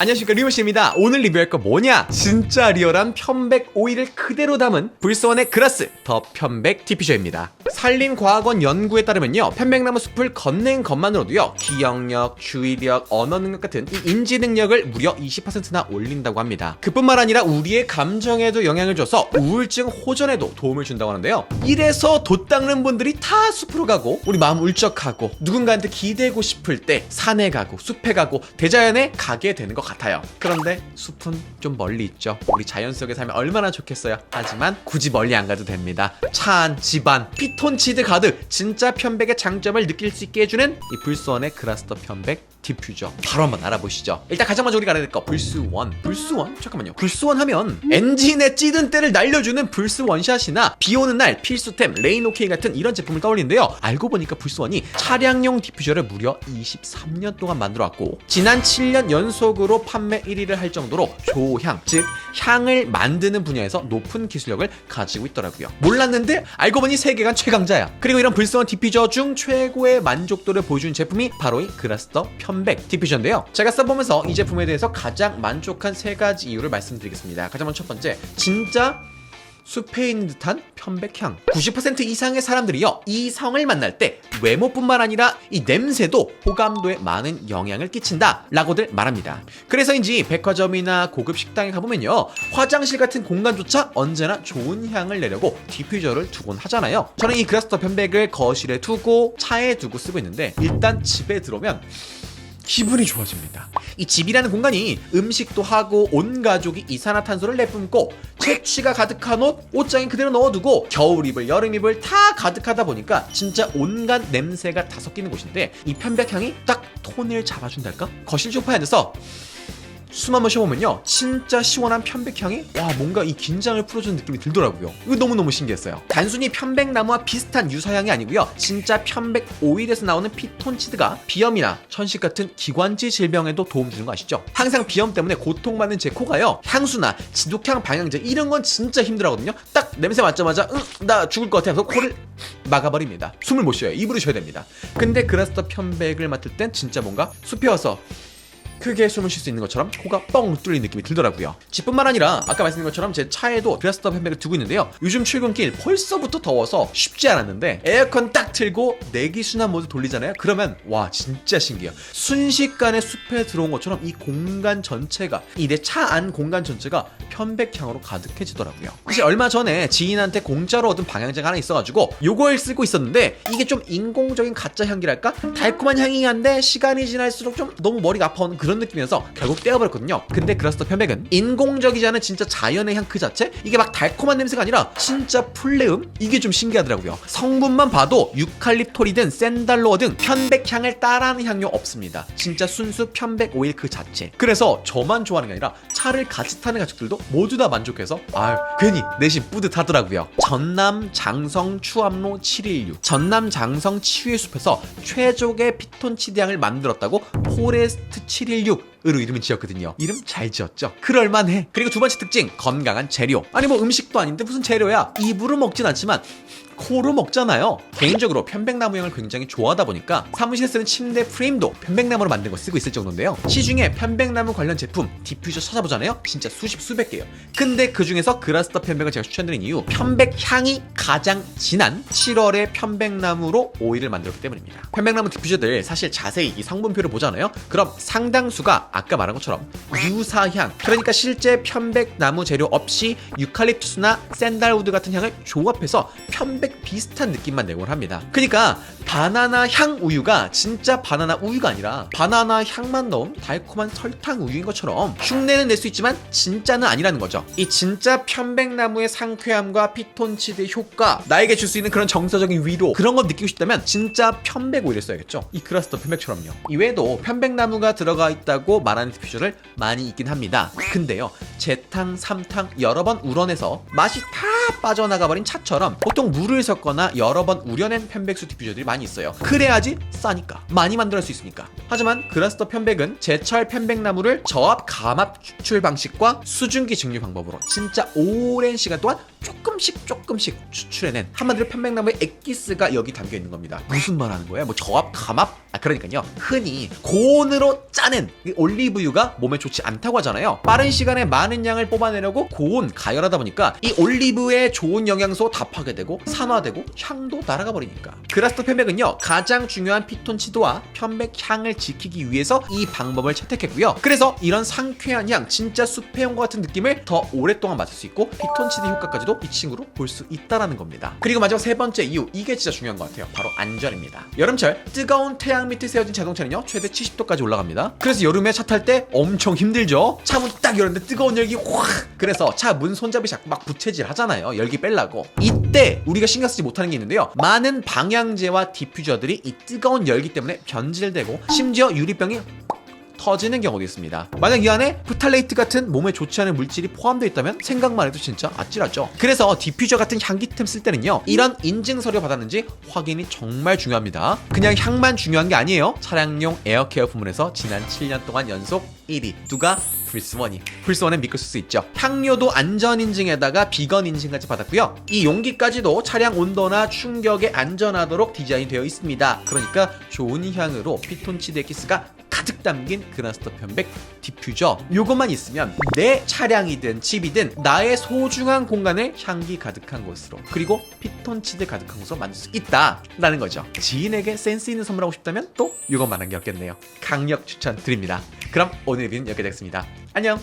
안녕하십니까 리모씨입니다. 오늘 리뷰할 거 뭐냐? 진짜 리얼한 편백 오일을 그대로 담은 불스원의 그라스 더 편백 디퓨저입니다. 산림과학원 연구에 따르면요 편백나무 숲을 건넨 것만으로도요 기억력, 주의력, 언어 능력 같은 이 인지 능력을 무려 20%나 올린다고 합니다. 그뿐만 아니라 우리의 감정에도 영향을 줘서 우울증 호전에도 도움을 준다고 하는데요. 이래서 돛 닦는 분들이 다 숲으로 가고 우리 마음 울적하고 누군가한테 기대고 싶을 때 산에 가고 숲에 가고 대자연에 가게 되는 것 같아요. 그런데 숲은 좀 멀리 있죠. 우리 자연 속에 살면 얼마나 좋겠어요. 하지만 굳이 멀리 안 가도 됩니다. 차 안, 집안, 피톤치드 가득 진짜 편백의 장점을 느낄 수 있게 해주는 이 불스원의 그라스터 편백 디퓨저 바로 한번 알아보시죠. 일단 가장 먼저 우리가 알아야 될 거 불스원. 불스원? 잠깐만요. 불스원 하면 엔진에 찌든 때를 날려주는 불스 원샷이나 비 오는 날 필수템 레인 오케이 같은 이런 제품을 떠올리는데요. 알고 보니까 불스원이 차량용 디퓨저를 무려 23년 동안 만들어 왔고 지난 7년 연속으로 판매 1위를 할 정도로 조향, 즉 향을 만드는 분야에서 높은 기술력을 가지고 있더라고요. 몰랐는데 알고 보니 세계관 최강자야. 그리고 이런 불스원 디퓨저 중 최고의 만족도를 보여준 제품이 바로 이 그라스터 편백 디퓨저인데요. 제가 써보면서 이 제품에 대해서 가장 만족한 세 가지 이유를 말씀드리겠습니다. 가장 먼저 첫 번째, 진짜 숲에 있는 듯한 편백향. 90% 이상의 사람들이요, 이 성을 만날 때 외모뿐만 아니라 이 냄새도 호감도에 많은 영향을 끼친다. 라고들 말합니다. 그래서인지 백화점이나 고급 식당에 가보면요, 화장실 같은 공간조차 언제나 좋은 향을 내려고 디퓨저를 두곤 하잖아요. 저는 이 그라스터 편백을 거실에 두고 차에 두고 쓰고 있는데, 일단 집에 들어오면 기분이 좋아집니다. 이 집이라는 공간이 음식도 하고 온 가족이 이산화탄소를 내뿜고 채취가 가득한 옷, 옷장에 그대로 넣어두고 겨울 입을 여름 입을 다 가득하다 보니까 진짜 온갖 냄새가 다 섞이는 곳인데 이 편백향이 딱 톤을 잡아준달까? 거실 소파에 앉아서 숨 한번 쉬어보면요. 진짜 시원한 편백향이 와 뭔가 이 긴장을 풀어주는 느낌이 들더라고요. 이거 너무너무 신기했어요. 단순히 편백나무와 비슷한 유사향이 아니고요. 진짜 편백 오일에서 나오는 피톤치드가 비염이나 천식 같은 기관지 질병에도 도움 주는 거 아시죠? 항상 비염 때문에 고통받는 제 코가요. 향수나 지독향 방향제 이런 건 진짜 힘들어하거든요. 딱 냄새 맡자마자 응나 죽을 것 같아 해서 코를 막아버립니다. 숨을 못 쉬어요. 입으로 쉬어야 됩니다. 근데 그라스터 편백을 맡을 땐 진짜 뭔가 숲에 와서 크게 숨을 쉴 수 있는 것처럼 코가 뻥 뚫린 느낌이 들더라고요. 집뿐만 아니라 아까 말씀드린 것처럼 제 차에도 그라스터 팬백을 두고 있는데요. 요즘 출근길 벌써부터 더워서 쉽지 않았는데 에어컨 딱 틀고 내기 순환 모드 돌리잖아요. 그러면 와 진짜 신기해요. 순식간에 숲에 들어온 것처럼 이 공간 전체가 이 내 차 안 공간 전체가 편백향으로 가득해지더라고요. 사실 얼마 전에 지인한테 공짜로 얻은 방향제가 하나 있어가지고 요걸 쓰고 있었는데 이게 좀 인공적인 가짜 향기랄까? 달콤한 향이 한데 시간이 지날수록 좀 너무 머리가 아파오는 그런 느낌이어서 결국 떼어버렸거든요. 근데 그라스터 편백은 인공적이지 않은 진짜 자연의 향 그 자체? 이게 막 달콤한 냄새가 아니라 진짜 풀레음? 이게 좀 신기하더라고요. 성분만 봐도 유칼립톨이든 샌달로어 등 편백향을 따라하는 향료 없습니다. 진짜 순수 편백 오일 그 자체. 그래서 저만 좋아하는 게 아니라 차를 같이 타는 가족들도 모두 다 만족해서 아 괜히 내심 뿌듯하더라고요. 전남 장성 추암로 716 전남 장성 치유의 숲에서 최적의 피톤치드 향을 만들었다고 포레스트 716 으로 이름을 지었거든요. 이름 잘 지었죠? 그럴만해. 그리고 두 번째 특징 건강한 재료. 아니 뭐 음식도 아닌데 무슨 재료야? 입으로 먹진 않지만 코로 먹잖아요. 개인적으로 편백나무향을 굉장히 좋아하다 보니까 사무실에 쓰는 침대 프레임도 편백나무로 만든 거 쓰고 있을 정도인데요. 시중에 편백나무 관련 제품 디퓨저 찾아보잖아요. 진짜 수십 수백 개요. 근데 그 중에서 그라스터 편백을 제가 추천드린 이유 편백 향이 가장 진한 7월의 편백나무로 오일을 만들었기 때문입니다. 편백나무 디퓨저들 사실 자세히 이 성분표를 보잖아요. 그럼 상당수가 아까 말한 것처럼 유사향 그러니까 실제 편백나무 재료 없이 유칼립투스나 샌달우드 같은 향을 조합해서 편백 비슷한 느낌만 내곤 합니다. 그러니까 바나나 향 우유가 진짜 바나나 우유가 아니라 바나나 향만 넣은 달콤한 설탕 우유인 것처럼 흉내는 낼 수 있지만 진짜는 아니라는 거죠. 이 진짜 편백나무의 상쾌함과 피톤치드의 효과, 나에게 줄 수 있는 그런 정서적인 위로 그런 거 느끼고 싶다면 진짜 편백 오일을 써야겠죠. 이 크라스터 편백처럼요. 이외에도 편백나무가 들어가 있다고 말하는 디퓨저를 많이 있긴 합니다. 근데요, 재탕, 삼탕 여러 번 우러내서 맛이 다 빠져나가 버린 차처럼 보통 물을 섞거나 여러 번 우려낸 편백수 디퓨저들이 많이 있어요. 그래야지 싸니까 많이 만들 수 있으니까. 하지만 그라스터 편백은 제철 편백나무를 저압 감압 추출 방식과 수증기 증류 방법으로 진짜 오랜 시간 동안 조금씩 조금씩 추출해낸 한마디로 편백나무의 엑기스가 여기 담겨 있는 겁니다. 무슨 말 하는 거야? 뭐 저압, 감압? 아 그러니까요. 흔히 고온으로 짜낸 이 올리브유가 몸에 좋지 않다고 하잖아요. 빠른 시간에 많은 양을 뽑아내려고 고온 가열하다 보니까 이 올리브의 좋은 영양소 다 파괴되고 산화되고 향도 날아가 버리니까. 그라스토 편백은요 가장 중요한 피톤치드와 편백 향을 지키기 위해서 이 방법을 채택했고요. 그래서 이런 상쾌한 향, 진짜 숲의 향과 같은 느낌을 더 오랫동안 맡을 수 있고 피톤치드 효과까지 도 이 친구로 볼 수 있다라는 겁니다. 그리고 마지막 세 번째 이유 이게 진짜 중요한 것 같아요. 바로 안전입니다. 여름철 뜨거운 태양 밑에 세워진 자동차는요 최대 70도까지 올라갑니다. 그래서 여름에 차 탈 때 엄청 힘들죠. 차문 딱 열었는데 뜨거운 열기 확 그래서 차 문 손잡이 자꾸 막 부채질 하잖아요. 열기 빼려고 이때 우리가 신경 쓰지 못하는 게 있는데요. 많은 방향제와 디퓨저들이 이 뜨거운 열기 때문에 변질되고 심지어 유리병이 터지는 경우도 있습니다. 만약 이 안에 프탈레이트 같은 몸에 좋지 않은 물질이 포함되어 있다면 생각만 해도 진짜 아찔하죠. 그래서 디퓨저 같은 향기템 쓸 때는요. 이런 인증 서류 받았는지 확인이 정말 중요합니다. 그냥 향만 중요한 게 아니에요. 차량용 에어케어 부문에서 지난 7년 동안 연속 1위 누가 플스원이 플스원은 믿고 쓸 수 있죠 향료도 안전 인증에다가 비건 인증까지 받았고요 이 용기까지도 차량 온도나 충격에 안전하도록 디자인되어 있습니다 그러니까 좋은 향으로 피톤치드 에키스가 가득 담긴 그라스터 편백 디퓨저. 요것만 있으면 내 차량이든 집이든 나의 소중한 공간을 향기 가득한 곳으로 그리고 피톤치드 가득한 곳으로 만들 수 있다라는 거죠. 지인에게 센스 있는 선물하고 싶다면 또 요것만한 게 없겠네요. 강력 추천 드립니다. 그럼 오늘 리뷰는 여기까지 하겠습니다. 안녕